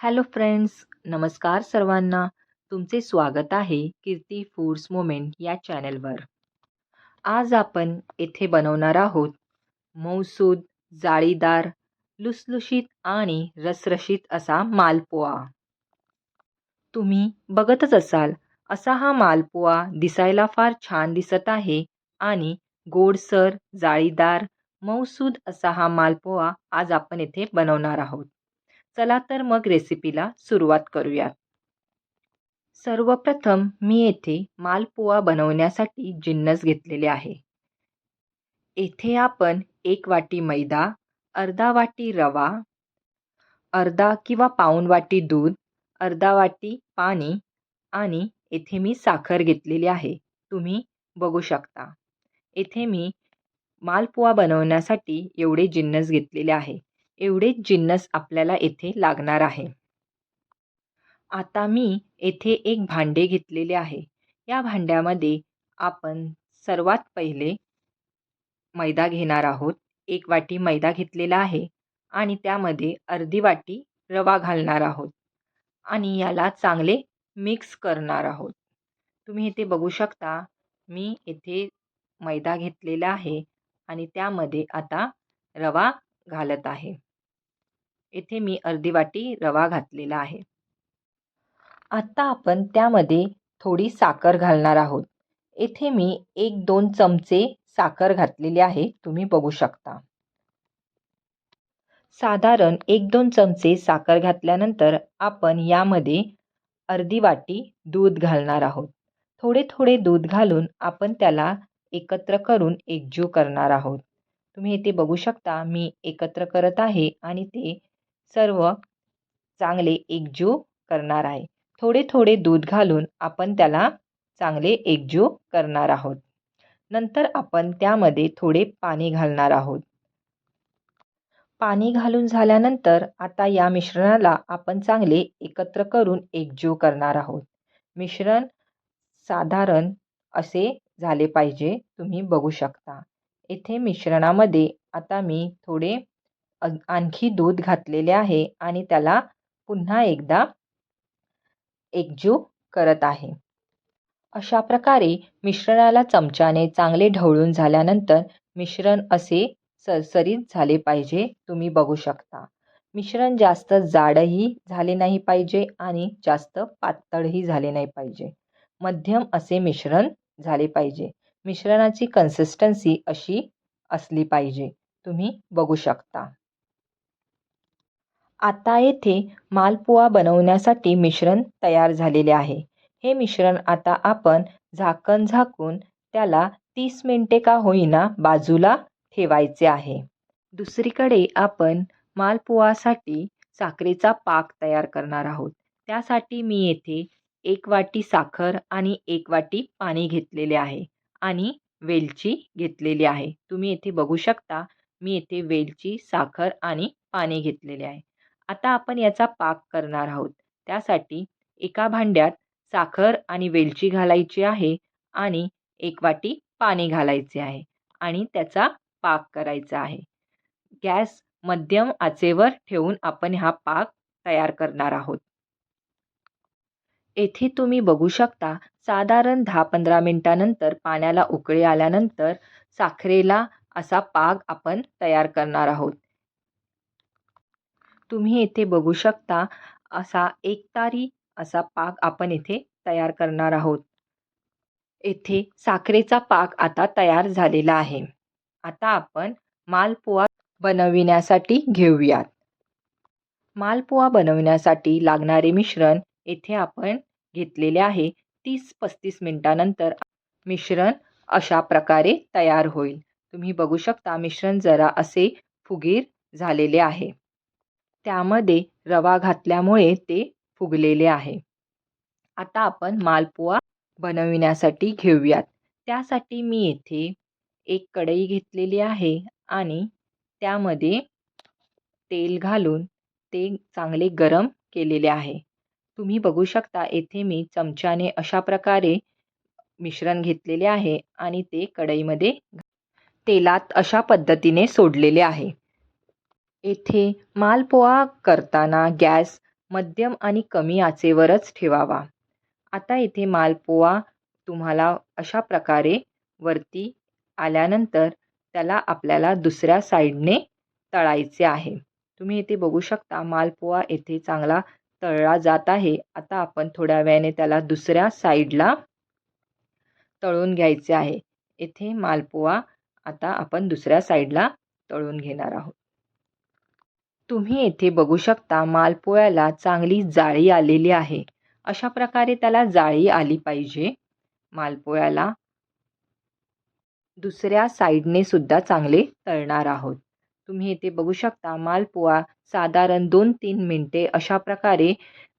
Hello friends नमस्कार सर्वांना. तुमचे स्वागत आहे कीर्ती फूड्स मोमेंट या चॅनलवर. आज आपण येथे बनवणार आहोत मौसूद जाळीदार लुसलुशीत आणि रसरशीत असा मालपोहा तुम्ही बघतच असाल असा हा मालपोहा दिसायला फार छान दिसत आहे आणि गोडसर जाळीदार मौसूद असा हा मालपोहा आज आपण येथे बनवणार आहोत. चला तर मग रेसिपीला सुरुवात करूयात. सर्वप्रथम मी येथे मालपोहा बनवण्यासाठी जिन्नस घेतलेले आहे. येथे आपण एक वाटी मैदा अर्धा वाटी रवा अर्धा किंवा पाऊण वाटी दूध अर्धा वाटी पाणी आणि येथे मी साखर घेतलेली आहे. तुम्ही बघू शकता. येथे मी मालपुवा बनवण्यासाठी एवढे जिन्नस घेतलेले आहे. एवढेच जिन्नस आपल्याला येथे लागणार आहे. आता मी येथे एक भांडे घेतलेले आहे. या भांड्यामध्ये आपण सर्वात पहिले मैदा घेणार आहोत. एक वाटी मैदा घेतलेला आहे आणि त्यामध्ये अर्धी वाटी रवा घालणार आहोत. आणि याला चांगले मिक्स करणार आहोत. तुम्ही इथे बघू शकता मी येथे मैदा घेतलेला आहे आणि त्यामध्ये आता रवा घालत आहे. येथे मी अर्धी वाटी रवा घातलेला आहे. आत्ता आपण त्यामध्ये थोडी साखर घालणार आहोत. येथे मी एक दोन चमचे साखर घातलेली आहे तुम्ही बघू शकता. साधारण एक दोन चमचे साखर घातल्यानंतर आपण यामध्ये अर्धी वाटी दूध घालणार आहोत. थोडे थोडे दूध घालून आपण त्याला एकत्र करून एकजीव करणार आहोत. तुम्ही इथे बघू शकता मी एकत्र करत आहे आणि ते सर्व चांगले एकजीव करणार आहे. थोडे थोडे दूध घालून आपण त्याला चांगले एकजीव करणार आहोत. नंतर आपण त्यामध्ये थोडे पाणी घालणार आहोत. पाणी घालून झाल्यानंतर आता या मिश्रणाला आपण चांगले एकत्र करून एकजीव करणार आहोत. मिश्रण साधारण असे झाले पाहिजे तुम्ही बघू शकता. येथे मिश्रणामध्ये आता मी थोडे आणखी दूध घातलेले आहे आणि त्याला पुन्हा एकदा एकजीव करत आहे. अशा प्रकारे मिश्रणाला चमच्याने चांगले ढवळून झाल्यानंतर मिश्रण असे सरसरीत झाले पाहिजे तुम्ही बघू शकता. मिश्रण जास्त जाडही झाले नाही पाहिजे आणि जास्त पातळही झाले नाही पाहिजे. मध्यम असे मिश्रण झाले पाहिजे. मिश्रणाची कन्सिस्टन्सी अशी असली पाहिजे. तुम्ही बघू शकता. आता येथे मालपुआ बनवण्यासाठी मिश्रण तयार झालेले आहे. हे मिश्रण आता आपण झाकण झाकून त्याला तीस मिनटे का होईना बाजूला ठेवायचे आहे. दुसरीकडे आपण मालपुआसाठी साखरेचा पाक तयार करणार आहोत. त्यासाठी मी येथे एक वाटी साखर आणि एक वाटी पाणी घेतलेले आहे आणि वेलची घेतलेली आहे. तुम्ही येथे बघू शकता मी येथे वेलची साखर आणि पाणी घेतलेले आहे. आता आपण याचा पाक करणार आहोत. त्यासाठी एका भांड्यात साखर आणि वेलची घालायची आहे आणि एक वाटी पाणी घालायचे आहे आणि त्याचा पाक करायचा आहे. गॅस मध्यम आचेवर ठेवून आपण हा पाक तयार करणार आहोत. येथे तुम्ही बघू शकता साधारण दहा पंधरा मिनटानंतर पाण्याला उकळी आल्यानंतर साखरेला असा पाक आपण तयार करणार आहोत. तुम्ही येथे बघू शकता असा एकतारी असा पाक आपण येथे तयार करणार आहोत. येथे साखरेचा पाक आता तयार झालेला आहे. आता आपण मालपोहा बनविण्यासाठी घेऊयात. मालपोहा बनवण्यासाठी लागणारे मिश्रण येथे आपण घेतलेले आहे. तीस पस्तीस मिनटानंतर मिश्रण अशा प्रकारे तयार होईल. तुम्ही बघू शकता मिश्रण जरा असे फुगीर झालेले आहे. त्यामध्ये रवा घातल्यामुळे ते फुगलेले आहे. आता आपण मालपुआ बनविण्यासाठी घेऊयात. त्यासाठी मी येथे एक कढई घेतलेली आहे आणि त्यामध्ये तेल घालून ते चांगले गरम केलेले आहे. तुम्ही बघू शकता येथे मी चमच्याने अशा प्रकारे मिश्रण घेतलेले आहे आणि ते कढईमध्ये तेलात अशा पद्धतीने सोडलेले आहे. येथे मालपोहा करताना गॅस मध्यम आणि कमी आचेवरच ठेवावा. आता इथे मालपोहा तुम्हाला अशा प्रकारे वरती आल्यानंतर त्याला आपल्याला दुसऱ्या साईडने तळायचे आहे. तुम्ही इथे बघू शकता मालपोहा येथे चांगला तळला जात आहे. आता आपण थोड्या वेळाने त्याला दुसऱ्या साईडला तळून घ्यायचे आहे. येथे मालपोहा आता आपण दुसऱ्या साईडला तळून घेणार आहोत. तुम्ही येथे बघू शकता मालपोळ्याला चांगली जाळी आलेली आहे. अशा प्रकारे त्याला जाळी आली पाहिजे. मालपोळ्याला दुसऱ्या साईडने सुद्धा चांगले तळणार आहोत. तुम्ही येथे बघू शकता मालपोळा साधारण दोन तीन मिनटे अशा प्रकारे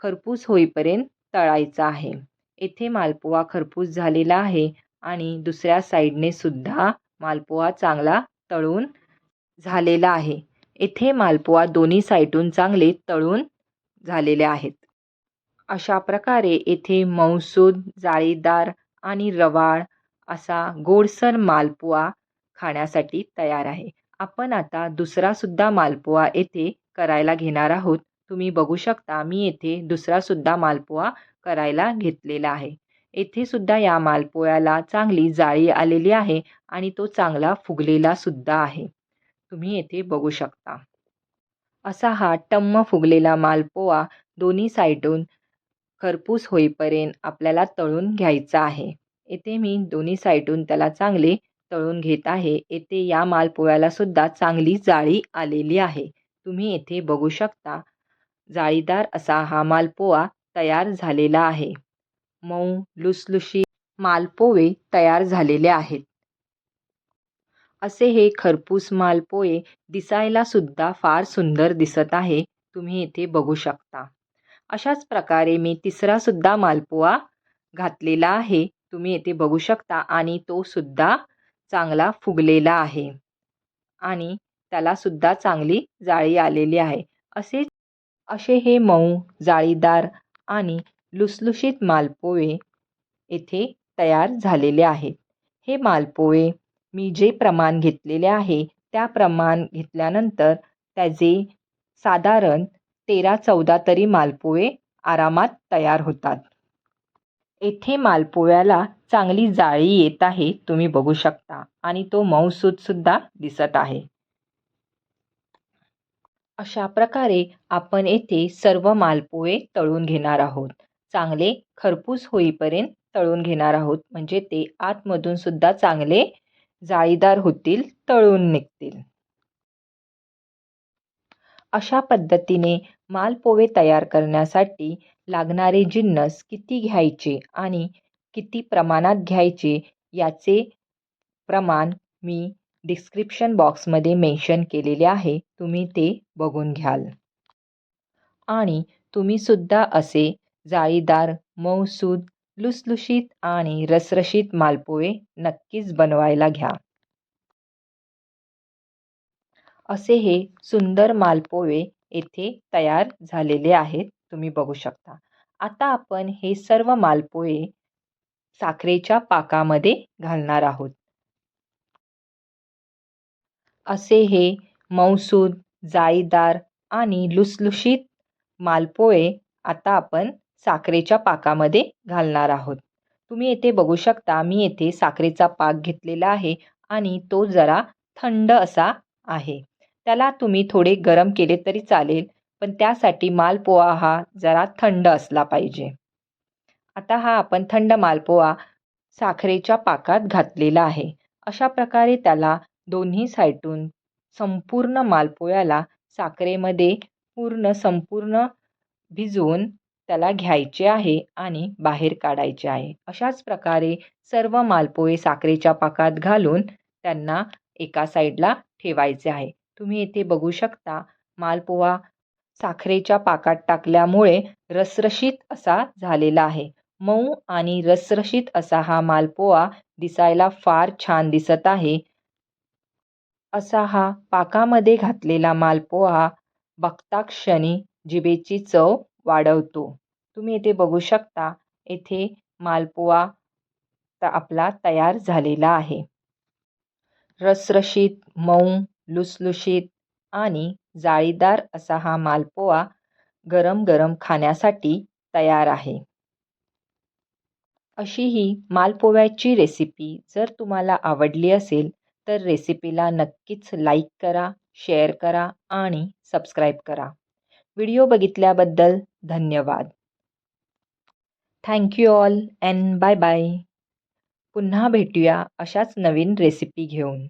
खरपूस होईपर्यंत तळायचा आहे. येथे मालपोहा खरपूस झालेला आहे आणि दुसऱ्या साईडने सुद्धा मालपोहा चांगला तळून झालेला आहे. येथे मालपुआ दोन्ही साईटून चांगले तळून झालेले आहेत. अशा प्रकारे येथे मौसूद जाळीदार आणि रवाळ असा गोडसर मालपुआ खाण्यासाठी तयार आहे. आपण आता दुसरासुद्धा मालपुआ येथे करायला घेणार आहोत. तुम्ही बघू शकता मी येथे दुसरासुद्धा मालपुआ करायला घेतलेला आहे. येथे सुद्धा या मालपोळ्याला चांगली जाळी आलेली आहे आणि तो चांगला फुगलेला सुद्धा आहे. तुम्ही येथे बघू शकता. असा हा टम्म फुगलेला मालपोवा दोन्ही साईडून खरपूस होईपर्यंत आपल्याला तळून घ्यायचा आहे. येथे मी दोन्ही साईडून त्याला चांगले तळून घेत आहे. येथे या मालपोळ्याला सुद्धा चांगली जाळी आलेली आहे. तुम्ही येथे बघू शकता. जाळीदार असा हा मालपोवा तयार झालेला आहे. मऊ लुसलुशी मालपोवे तयार झालेले आहेत. असे हे खरपूस मालपोहे दिसायला सुद्धा फार सुंदर दिसत आहे. तुम्ही इथे बघू शकता. अशाच प्रकारे मी तिसरा सुद्धा घातलेला आहे. तुम्ही येथे बघू शकता आणि तो सुद्धा चांगला फुगलेला आहे. आणि त्याला सुद्धा चांगली जाळी आलेली आहे. असे असे हे मऊ जाळीदार आणि लुसलुशीत मालपोहे येथे तयार झालेले आहेत. हे मालपोहे मी जे प्रमाण घेतलेले आहे त्या प्रमाण घेतल्यानंतर त्याचे साधारण तेरा चौदा तरी मालपोहे आरामात तयार होतात. येथे मालपोह्याला चांगली जाळी येत आहे तुम्ही बघू शकता आणि तो मऊसूदसुद्धा दिसत आहे. अशा प्रकारे आपण येथे सर्व मालपोहे तळून घेणार आहोत. चांगले खरपूस होईपर्यंत तळून घेणार आहोत म्हणजे ते आतमधून सुद्धा चांगले जाळीदार होतील तळून निघतील. अशा पद्धतीने मालपोहे तयार करण्यासाठी लागणारे जिन्नस किती घ्यायचे आणि किती प्रमाणात घ्यायचे याचे प्रमाण मी डिस्क्रिप्शन बॉक्समध्ये मेन्शन केलेले आहे. तुम्ही ते बघून घ्याल. आणि तुम्हीसुद्धा असे जाळीदार मऊसूद लुसलुशीत आणि रसरशीत मालपोहे नक्कीच बनवायला घ्या. असे हे सुंदर मालपोहे येथे तयार झालेले आहेत तुम्ही बघू शकता. आता आपण हे सर्व मालपोहे साखरेच्या पाकामध्ये घालणार आहोत. असे हे मौसूद जाळीदार आणि लुसलुशीत मालपोहे आता आपण साखरेच्या पाकामध्ये घालणार आहोत. तुम्ही येथे बघू शकता मी येथे साखरेचा पाक घेतलेला आहे आणि तो जरा थंड असा आहे. त्याला तुम्ही थोडे गरम केले तरी चालेल पण त्यासाठी मालपोहा हा जरा थंड असला पाहिजे. आता हा आपण थंड मालपोहा साखरेच्या पाकात घातलेला आहे. अशा प्रकारे त्याला दोन्ही साईडून संपूर्ण मालपोह्याला साखरेमध्ये पूर्ण संपूर्ण भिजवून त्याला घ्यायचे आहे आणि बाहेर काढायचे आहे. अशाच प्रकारे सर्व मालपोहे साखरेच्या पाकात घालून त्यांना एका साईडला ठेवायचे आहे. तुम्ही इथे बघू शकता मालपोहा साखरेच्या पाकात टाकल्यामुळे रसरशीत असा झालेला आहे. मऊ आणि रसरशीत असा हा मालपोहा दिसायला फार छान दिसत आहे. असा हा पाकामध्ये घातलेला मालपोहा बघता क्षणी जिभेची चव वाढवतो. तुम्ही इथे बघू शकता येथे मालपोहा आपला तयार झालेला आहे. रसरशीत मऊ लुसलुशीत आणि जाळीदार असा हा मालपोआ गरम गरम खाण्यासाठी तयार आहे. अशी ही मालपोव्याची रेसिपी जर तुम्हाला आवडली असेल तर रेसिपीला नक्कीच लाईक करा शेअर करा आणि सबस्क्राईब करा. व्हिडिओ बघितल्याबद्दल धन्यवाद. Thank you all and bye bye पुन्हा भेटूया अशाच नवीन रेसिपी घेऊन.